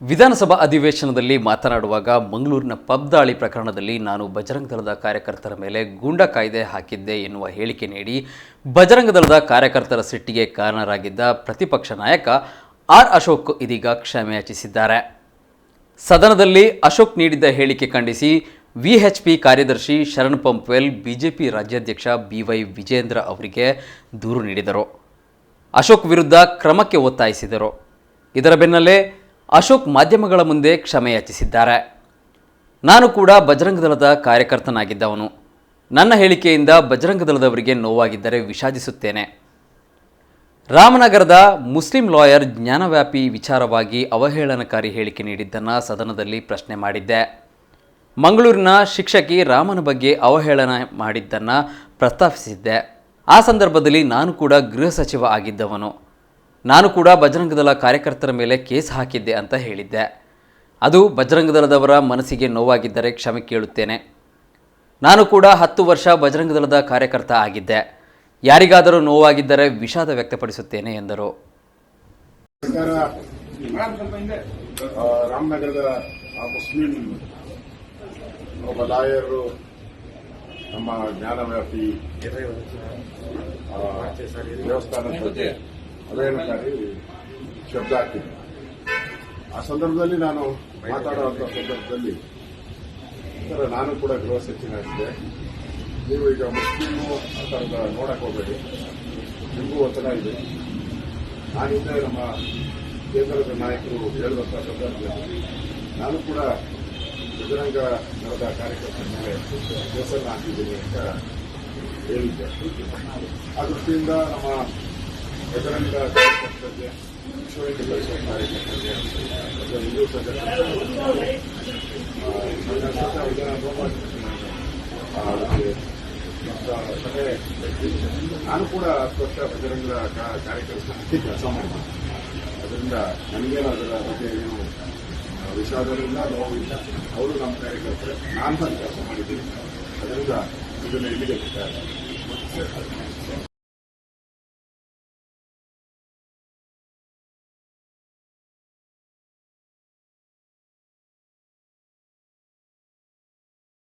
ವಿಧಾನಸಭಾ ಅಧಿವೇಶನದಲ್ಲಿ ಮಾತನಾಡುವಾಗ ಮಂಗಳೂರಿನ ಪಬ್ ದಾಳಿ ಪ್ರಕರಣದಲ್ಲಿ ನಾನು ಬಜರಂಗ ದಳದ ಕಾರ್ಯಕರ್ತರ ಮೇಲೆ ಗೂಂಡಾ ಕಾಯ್ದೆ ಹಾಕಿದ್ದೆ ಎನ್ನುವ ಹೇಳಿಕೆ ನೀಡಿ ಬಜರಂಗ ದಳದ ಕಾರ್ಯಕರ್ತರ ಸಿಟ್ಟಿಗೆ ಕಾರಣರಾಗಿದ್ದ ಪ್ರತಿಪಕ್ಷ ನಾಯಕ ಆರ್ ಅಶೋಕ್ ಇದೀಗ ಕ್ಷಮೆಯಾಚಿಸಿದ್ದಾರೆ ಸದನದಲ್ಲಿ ಅಶೋಕ್ ನೀಡಿದ್ದ ಹೇಳಿಕೆ ಖಂಡಿಸಿ ವಿಎಚ್ಪಿ ಕಾರ್ಯದರ್ಶಿ ಶರಣ್ ಪಂಪ್ವೆಲ್, ಬಿಜೆಪಿ ರಾಜ್ಯಾಧ್ಯಕ್ಷ ಬಿವೈ ವಿಜೇಂದ್ರ ಅವರಿಗೆ ದೂರು ನೀಡಿದರು. ಅಶೋಕ್ ವಿರುದ್ಧ ಕ್ರಮಕ್ಕೆ ಒತ್ತಾಯಿಸಿದರು. ಇದರ ಬೆನ್ನಲ್ಲೇ ಅಶೋಕ್ ಮಾಧ್ಯಮಗಳ ಮುಂದೆ ಕ್ಷಮೆಯಾಚಿಸಿದ್ದಾರೆ ನಾನು ಕೂಡ ಬಜರಂಗ ದಳದ ಕಾರ್ಯಕರ್ತನಾಗಿದ್ದವನು. ನನ್ನ ಹೇಳಿಕೆಯಿಂದ ಬಜರಂಗ ದಳದವರಿಗೆ ನೋವಾಗಿದ್ದರೆ ವಿಷಾದಿಸುತ್ತೇನೆ. ರಾಮನಗರದ ಮುಸ್ಲಿಂ ಲಾಯರ್ ಜ್ಞಾನವ್ಯಾಪಿ ವಿಚಾರವಾಗಿ ಅವಹೇಳನಕಾರಿ ಹೇಳಿಕೆ ನೀಡಿದ್ದನ್ನು ಸದನದಲ್ಲಿ ಪ್ರಶ್ನೆ ಮಾಡಿದ್ದೆ. ಮಂಗಳೂರಿನ ಶಿಕ್ಷಕಿ ರಾಮನ ಬಗ್ಗೆ ಅವಹೇಳನ ಮಾಡಿದ್ದನ್ನು ಪ್ರಸ್ತಾಪಿಸಿದ್ದೆ. ಆ ಸಂದರ್ಭದಲ್ಲಿ ನಾನು ಕೂಡ ಗೃಹ ಸಚಿವ ಆಗಿದ್ದವನು. ನಾನು ಕೂಡ ಬಜರಂಗದಳ ಕಾರ್ಯಕರ್ತರ ಮೇಲೆ ಕೇಸ್ ಹಾಕಿದ್ದೆ ಅಂತ ಹೇಳಿದ್ದೆ. ಅದು ಬಜರಂಗದಳದವರ ಮನಸ್ಸಿಗೆ ನೋವಾಗಿದ್ದರೆ ಕ್ಷಮೆ ಕೇಳುತ್ತೇನೆ. ನಾನು ಕೂಡ ಹತ್ತು ವರ್ಷ ಬಜರಂಗದಳದ ಕಾರ್ಯಕರ್ತ ಆಗಿದ್ದೆ. ಯಾರಿಗಾದರೂ ನೋವಾಗಿದ್ದರೆ ವಿಷಾದ ವ್ಯಕ್ತಪಡಿಸುತ್ತೇನೆ ಎಂದರು. ರಾಮನಗರದ ಮುಸ್ಲಿಂ ಒಬ್ಬ ಲಾಯರು ನಮ್ಮ ಜ್ಞಾನವ್ಯಾಪಿ ದೇವಸ್ಥಾನದ ಬಗ್ಗೆ ಅವಹೇಳನಕಾರಿ ಶಬ್ದ ಹಾಕಿದೆ ಆ ಸಂದರ್ಭದಲ್ಲಿ ನಾನು ಮಾತಾಡುವಂತ ಸಂದರ್ಭದಲ್ಲಿ ಸರ್, ನಾನು ಕೂಡ ಗೃಹ ಸಚಿವನಾಗಿದ್ದೆ ನೀವು ಈಗ ಮುಸ್ಲಿಮು ಆ ಥರದ ನೋಡಕ್ ಹೋಗಬೇಡಿ. ನಿಮಗೂ ಒತ್ತಡ ಇದೆ. ನಾನಿದ್ದೆ ನಮ್ಮ ಕೇಂದ್ರದ ನಾಯಕರು ಹೇಳುವಂಥ ಸಂದರ್ಭದಲ್ಲಿ ನಾನು ಕೂಡ ಬಜರಂಗ ನಡೆದ ಕಾರ್ಯಕರ್ತರ ಮೇಲೆ ಕೇಸನ್ನು ಹಾಕಿದ್ದೀನಿ ಅಂತ ಹೇಳಿದ್ದೆ. ಆ ದೃಷ್ಟಿಯಿಂದ ನಮ್ಮ ನಾನು ಕೂಡ ಹತ್ತು ವರ್ಷ ಬಜರಂಗ ಕಾ- ಕಾರ್ಯಕರ್ತನಾಗಿ ಕೆಲಸ ಮಾಡಿದ್ದೆ ಅದರಿಂದ ನನಗೆ ಅದರ ಬಗ್ಗೆ ಏನು ವಿಷಾದರಿಂದ ನೋವಿಲ್ಲ. ಅವರು ನಮ್ಮ ಕಾರ್ಯಕರ್ತರೆ, ನಾನು ಬಂದು ಕೆಲಸ ಮಾಡಿದ್ದೀನಿ. ಅದರಿಂದ ಇದನ್ನು ಇಲ್ಲಿಗೆ ಬಿಟ್ಟಾರೆ